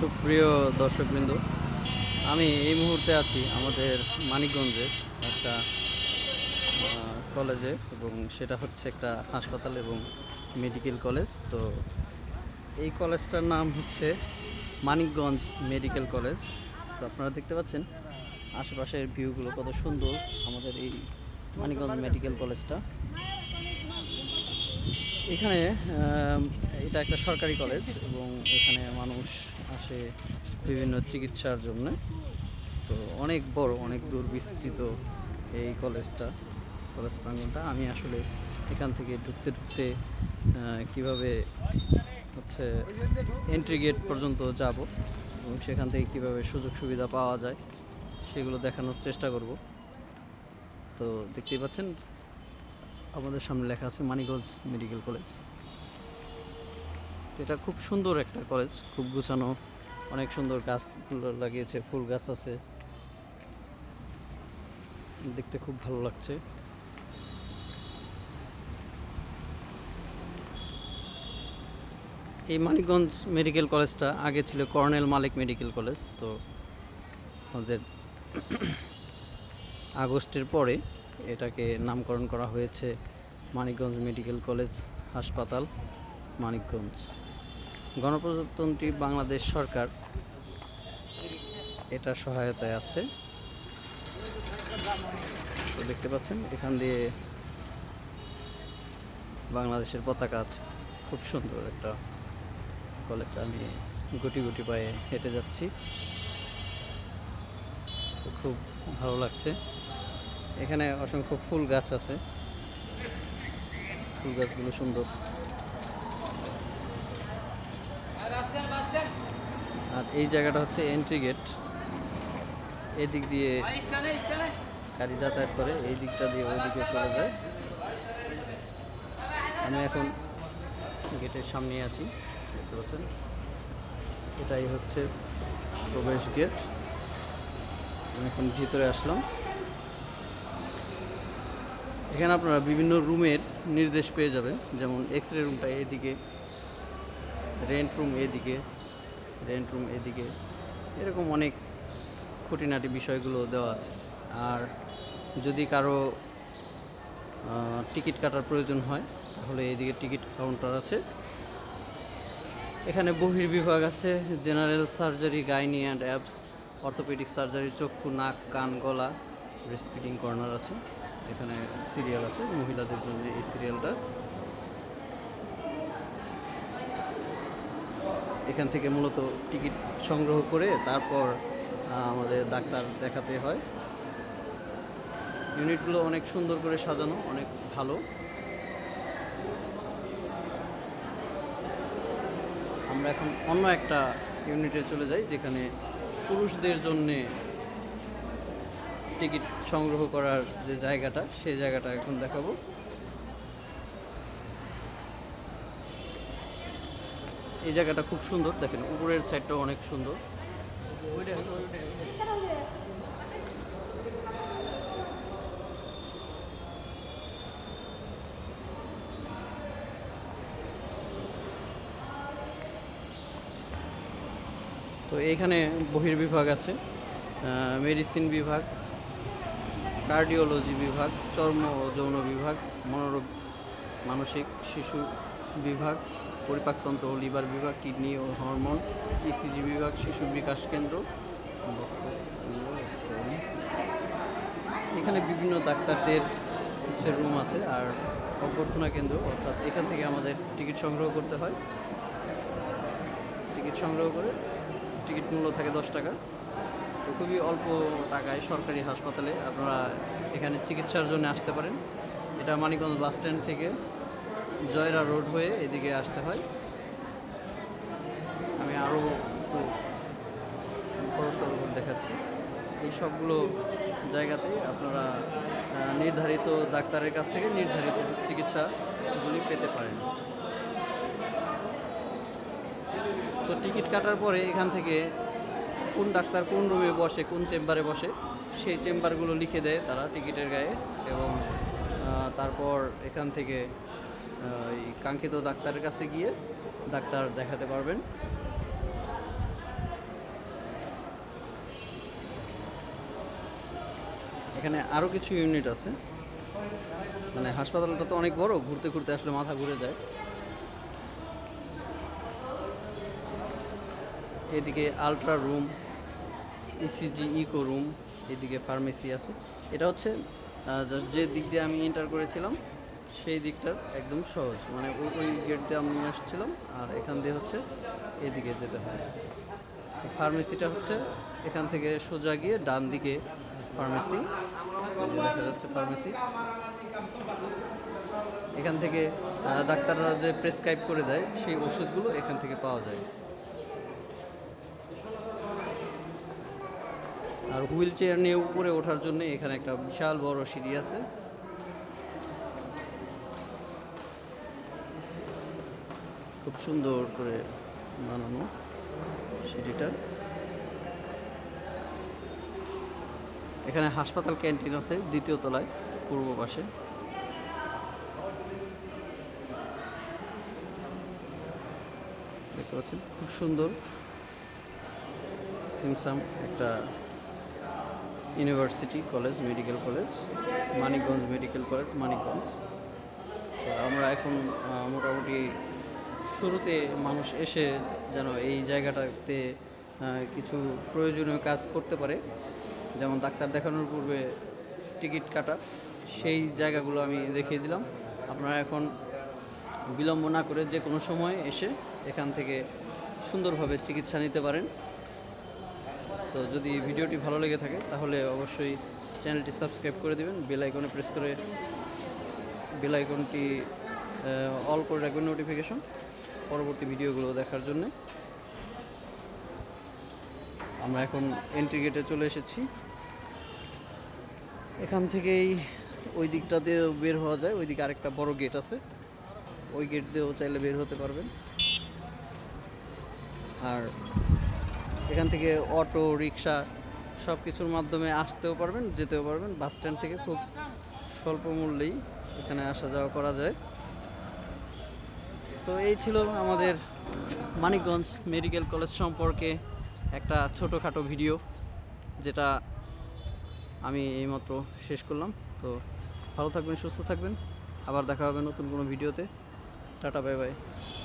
সুপ্রিয় দর্শকবৃন্দ, আমি এই মুহূর্তে আছি আমাদের মানিকগঞ্জে একটা কলেজে এবং সেটা হচ্ছে একটা হাসপাতাল এবং মেডিকেল কলেজ। তো এই কলেজটার নাম হচ্ছে মানিকগঞ্জ মেডিকেল কলেজ। তো আপনারা দেখতে পাচ্ছেন, আশেপাশের ভিউগুলো কত সুন্দর আমাদের এই মানিকগঞ্জ মেডিকেল কলেজটা। এখানে এটা একটা সরকারি কলেজ এবং এখানে মানুষ আসে বিভিন্ন চিকিৎসার জন্য। তো অনেক বড়, অনেক দূর বিস্তৃত এই কলেজটা, কলেজ প্রাঙ্গনটা। আমি আসলে এখান থেকে ঢুকতে ঢুকতে কীভাবে হচ্ছে এন্ট্রি গেট পর্যন্ত যাব এবং সেখান থেকে কীভাবে সুযোগ সুবিধা পাওয়া যায়, সেগুলো দেখানোর চেষ্টা করব। তো দেখতেই পাচ্ছেন আমাদের সামনে লেখা আছে মানিকগঞ্জ মেডিকেল কলেজ। তো এটা খুব সুন্দর একটা কলেজ, খুব গুছানো, অনেক সুন্দর গাছগুলো লাগিয়েছে, ফুল গাছ আছে। দেখতে খুব ভালো লাগছে। এই মানিকগঞ্জ মেডিকেল কলেজটা আগে ছিল কর্নেল মালিক মেডিকেল কলেজ, তো আমাদের আগস্টের পরে এটাকে নামকরণ করা হয়েছে মানিকগঞ্জ মেডিকেল কলেজ হাসপাতাল, মানিকগঞ্জ। গণপ্রজাতন্ত্রী বাংলাদেশ সরকার এটা সহায়তায় আছে। তো দেখতে পাচ্ছেন, এখান দিয়ে বাংলাদেশের পতাকা আছে। খুব সুন্দর একটা কলেজ। আমি গুটি গুটি পায়ে হেঁটে যাচ্ছি। খুব ভালো লাগছে। এখানে অসংখ্য ফুল গাছ আছে। ফুল গাছগুলো সুন্দর। আর এই জায়গাটা হচ্ছে এন্ট্রি গেট এদিক দিয়ে গাড়ি যাতায়াত করে, এই দিকটা দিয়ে ওই দিকে চলে যায়। আমি এখন গেটের সামনে আছি, দেখতে পাচ্ছেন? এটাই হচ্ছে প্রবেশ গেট আমি এখন ভিতরে আসলাম। এখানে আপনারা বিভিন্ন রুমের নির্দেশ পেয়ে যাবেন। যেমন এক্স রে রুমটা এদিকে রেন্ট রুম এদিকে রেন্ট রুম এদিকে। এরকম অনেক খুঁটিনাটি বিষয়গুলো দেওয়া আছে। আর যদি কারও টিকিট কাটার প্রয়োজন হয়, তাহলে এদিকে টিকিট কাউন্টার আছে। এখানে বহির্বিভাগ আছে, general surgery, gynae and obs orthopaedic surgery, চক্ষু, নাক, কান, গলা, ব্রেস্ট ফিডিং কর্নার আছে। এখানে সিরিয়াল আছে, মহিলাদের জন্য এই সিরিয়ালটা এখান থেকে মূলত টিকিট সংগ্রহ করে তারপর আমাদের ডাক্তার দেখাতে হয়। ইউনিটগুলো অনেক সুন্দর করে সাজানো, অনেক ভালো। আমরা এখন অন্য একটা ইউনিটে চলে যাই, যেখানে পুরুষদের জন্যে টিকিট সংগ্রহ করার যে জায়গাটা, সেই জায়গাটা এখন দেখাবো। এই জায়গাটা খুব সুন্দর, দেখেন, উপরের সাইডটাও অনেক সুন্দর। তো এখানে বহির্বিভাগ আছে মেডিসিন বিভাগ কার্ডিওলজি বিভাগ, চর্ম ও যৌন বিভাগ, মনোরোগ, মানসিক শিশু বিভাগ, পরিপাকতন্ত্র ও লিভার বিভাগ, কিডনি ও হরমোন, ইসিজি বিভাগ, শিশু বিকাশ কেন্দ্র। এখানে বিভিন্ন ডাক্তারদের হচ্ছে রুম আছে আর অভ্যর্থনা কেন্দ্র, অর্থাৎ এখান থেকে আমাদের টিকিট সংগ্রহ করতে হয়। টিকিট সংগ্রহ করে, টিকিট মূল্য থাকে দশ টাকা। খুবই অল্প টাকায় সরকারি হাসপাতালে আপনারা এখানে চিকিৎসার জন্য আসতে পারেন। এটা মানিকগঞ্জ বাস স্ট্যান্ড থেকে জয়রা রোড হয়ে এদিকে আসতে হয়। আমি আরও একটু করে দেখাচ্ছি। এই সবগুলো জায়গাতে আপনারা নির্ধারিত ডাক্তারের কাছ থেকে নির্ধারিত চিকিৎসাগুলি পেতে পারেন। তো টিকিট কাটার পরে এখান থেকে কোন ডাক্তার কোন রুমে বসে, কোন চেম্বারে বসে, সেই চেম্বারগুলো লিখে দেয় তারা টিকিটের গায়ে এবং তারপর এখান থেকে এই কাঙ্ক্ষিত ডাক্তারের কাছে গিয়ে ডাক্তার দেখাতে পারবেন। এখানে আরও কিছু ইউনিট আছে। মানে হাসপাতালটা তো অনেক বড়, ঘুরতে ঘুরতে আসলে মাথা ঘুরে যায়। এদিকে ultra room ECG echo room, এদিকে ফার্মেসি আছে। এটা হচ্ছে জাস্ট যে দিক দিয়ে আমি এন্টার করেছিলাম, সেই দিকটার একদম সহজ। মানে ওই ওই গেট দিয়ে আমি আসছিলাম, আর এখান দিয়ে হচ্ছে এদিকে যেতে হয়। ফার্মেসিটা হচ্ছে এখান থেকে সোজা গিয়ে ডান দিকে ফার্মেসি। দেখা যাচ্ছে ফার্মেসি। এখান থেকে ডাক্তাররা যে প্রেসক্রাইব করে দেয়, সেই ওষুধগুলো এখান থেকে পাওয়া যায়। আর হুইল চেয়ার নিয়ে উপরে ওঠার জন্য এখানে একটা বিশাল বড় সিঁড়ি আছে। খুব সুন্দর করে বানানো সিঁড়িটা। এখানে হাসপাতাল ক্যান্টিন আছে দ্বিতীয় তলায়, পূর্ব পাশে। দেখতে পাচ্ছেন? খুব সুন্দর। সিমসাম একটা university, college, medical college, Manikganj medical college, Manikganj. আমরা এখন মোটামুটি শুরুতে মানুষ এসে যেন এই জায়গাটাতে কিছু প্রয়োজনীয় কাজ করতে পারে। যেমন ডাক্তার দেখানোর পূর্বে টিকিট কাটা, সেই জায়গাগুলো আমি দেখিয়ে দিলাম। আপনারা এখন বিলম্ব না করে যে কোনো সময় এসে এখান থেকে সুন্দরভাবে চিকিৎসা নিতে পারেন। তো যদি ভিডিওটি ভালো লেগে থাকে, তাহলে অবশ্যই চ্যানেলটি সাবস্ক্রাইব করে দেবেন, বেল আইকনে প্রেস করে বেল আইকনটি অল করে রাখবেন নোটিফিকেশন পরবর্তী ভিডিওগুলো দেখার জন্য। আমরা এখন এন্ট্রি গেটে চলে এসেছি। এখান থেকেই ওই দিকটাতে বের হওয়া যায়, ওই দিকে আরেকটা বড় গেট আছে। ওই গেট দিয়েও চাইলে বের হতে পারবেন। আর এখান থেকে অটো, রিক্সা সব কিছুর মাধ্যমে আসতেও পারবেন, যেতেও পারবেন। বাস স্ট্যান্ড থেকে খুব স্বল্প মূল্যেই এখানে আসা যাওয়া করা যায়। তো এই ছিল আমাদের মানিকগঞ্জ মেডিকেল কলেজ সম্পর্কে একটা ছোটোখাটো ভিডিও, যেটা আমি এইমাত্র শেষ করলাম। তো ভালো থাকবেন, সুস্থ থাকবেন। আবার দেখা হবে নতুন কোনো ভিডিওতে। Tata, bye bye.